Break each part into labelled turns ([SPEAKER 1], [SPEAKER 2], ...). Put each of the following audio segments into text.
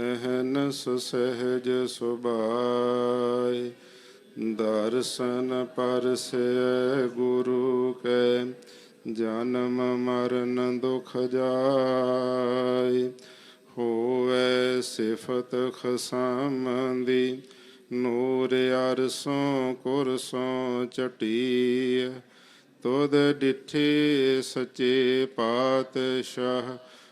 [SPEAKER 1] ਅਹਨਸ ਸਹਿਜ ਸੁਭਾਈ ਦਰਸ਼ਨ ਪਰਸੈ ਗੁਰੂ ਕੈ, ਜਨਮ ਮਰਨ ਦੁਖ ਜਾਈ ਹੋਵੇ ਸਿਫਤ ਖਸਮੰਦੀ, ਨੂਰ ਅਰਸੋਂ ਕੁਰਸੋਂ ਚਟੀ ਤੁਧ ਡਿਠੇ ਸੱਚੇ ਪਾਤਸ਼ਾਹ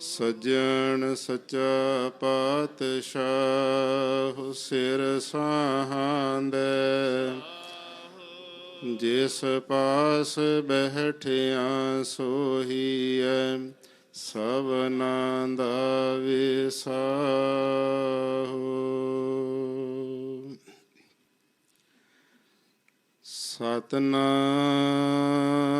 [SPEAKER 1] ਸਜਣ ਸਚਾ ਪਾਤਸ਼ਾਹ ਸਿਰ ਸਾਹੰਦੇ। ਜਿਸ ਪਾਸ ਬਹਿਠਿਆ ਸੋਹੀਐ ਸਵਨਾ ਦਾ ਵਿਸਾਹੁ ਸਤਨਾਮ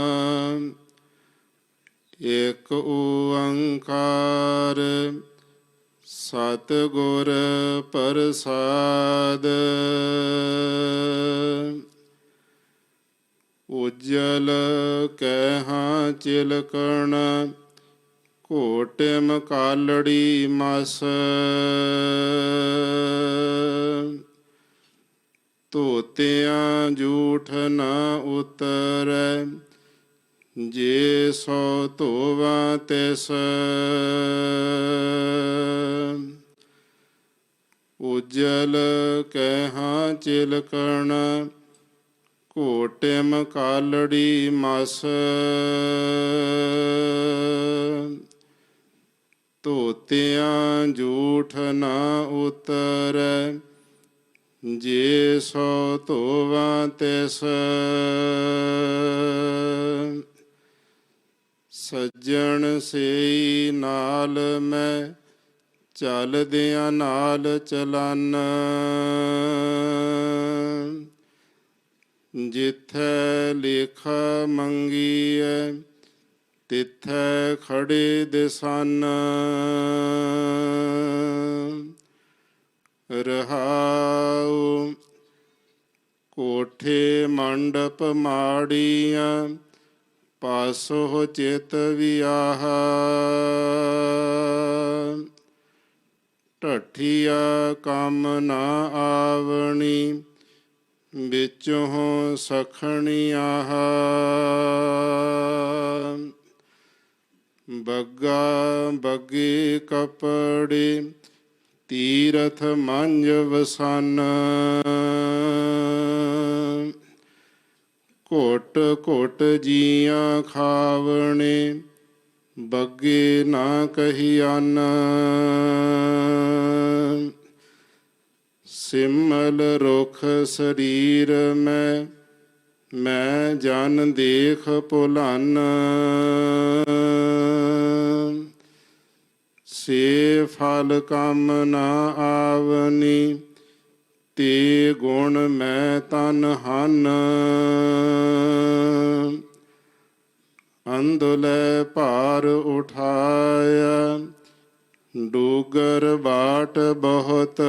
[SPEAKER 1] ਇਕ ਓੰਕਾਰ ਸਤਿਗੁਰ ਪ੍ਰਸਾਦ। ਉਜਲ ਕਹਿਹਾਂ ਚਿਲਕਣ ਕੋਟਿਮ ਕਾਲੜੀ ਮਸ। ਤੋਤਿਆਂ ਜੂਠ ਨਾ ਉਤਰੈ ਜੇ ਸੋ ਧੋਵਾ ਤਿਸ ਉਜਲ ਕਹਿਹਾਂ ਚਿਲਕਣ ਕੋਟਿਮ ਕਾਲੜੀ ਮਸ। ਤੋਤਿਆਂ ਜੂਠ ਨਾ ਉਤਰ, ਜੇ ਸੋ ਧੋਵਾ ਤਿਸ ਸੱਜਣ ਸੇਈ ਨਾਲ ਮੈਂ ਚੱਲਦਿਆਂ ਨਾਲ ਚਲਨ। ਜਿੱਥੈ ਲੇਖਾ ਮੰਗੀਐ, ਤਿੱਥੈ ਖੜੇ ਦਿਸਨ। ਰਹਾਉ ਕੋਠੇ ਮੰਡਪ ਮਾੜੀਆਂ ਪਾਸੋ ਚੇਤ ਵਿਆਹ ਢਠੀਆ ਕੰਮ ਨਾ ਆਵਣੀ ਵਿੱਚੋਂ ਸਖਣੀਆਹ ਬੱਗਾ ਬੱਗੇ ਕਪੜੇ ਤੀਰਥ ਮੰਜ ਵਸਨ ਕੋਟ ਕੋਟ ਜੀਆਂ ਖਾਵਣੇ, ਬੱਗੇ ਨਾ ਕਹੀਆਨ ਸਿਮਲ ਰੁਖ ਸਰੀਰ ਮੈਂ ਮੈਂ ਜਨ ਦੇਖ ਭੁਲਨ। ਸੇ ਫਲ ਕੰਮ ਨਾ ਆਵਨੀ ਤੇ ਗੁਣ ਮੈਂ ਤਨ ਹਨ। ਅੰਦਲੇ ਭਾਰ ਉਠਾਇਆ, ਡੂਗਰ ਬਾਟ ਬਹੁਤ।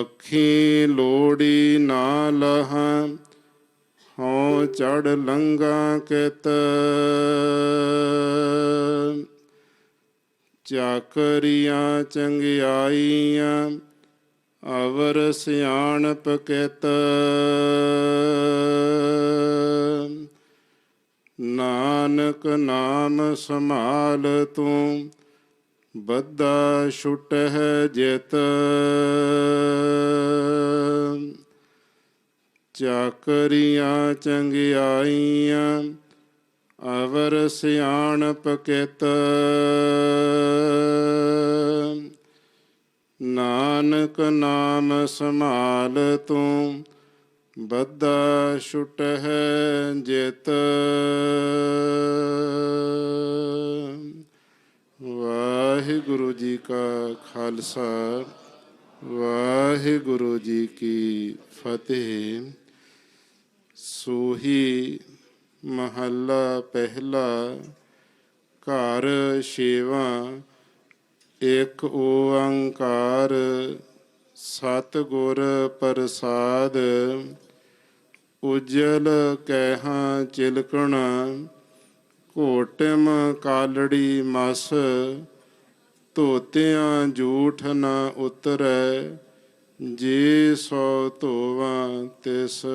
[SPEAKER 1] ਅੱਖੀ ਲੋੜੀ ਨਾ ਲਹਾਂ, ਹਉ ਚੜ ਲੰਗਾ ਕਿਤ। ਚਾਕਰੀਆਂ ਚੰਗਿਆਈਆਂ ਅਵਰ ਸਿਆਣਪ ਕਿਤ। ਨਾਨਕ ਨਾਮ ਸੰਭਾਲ ਤੂੰ ਬੱਦਾ ਛੁਟਹਿ ਜਿਤ। ਚਾਕਰੀਆਂ ਚੰਗਿਆਈਆਂ ਅਵਰ ਸਿਆਣਪ ਕਿਤ। ਨਾਨਕ ਨਾਮ ਸੰਭਾਲ ਤੂੰ, ਬੱਧਾ ਛੁਟ ਹੈ ਜਿਤ। ਵਾਹਿਗੁਰੂ ਜੀ ਕਾ ਖਾਲਸਾ, ਵਾਹਿਗੁਰੂ ਜੀ ਕੀ ਫਤਿਹ। ਸੋਹੀ ਮਹੱਲਾ ਪਹਿਲਾ, ਘਰ ਛੇਵਾ ਇੱਕ ਓੰਕਾਰ ਸਤ ਗੁਰ ਪ੍ਰਸਾਦ, ਉਜਲ ਕਹਿਹਾਂ ਚਿਲਕਣਾ, ਘੋਟਮ ਕਾਲੜੀ ਮਸ, ਧੋਤਿਆਂ ਜੂਠ ਨਾ ਉਤਰੈ, ਜੇ ਸੋ ਧੋਵਾਂ ਤਿਸ।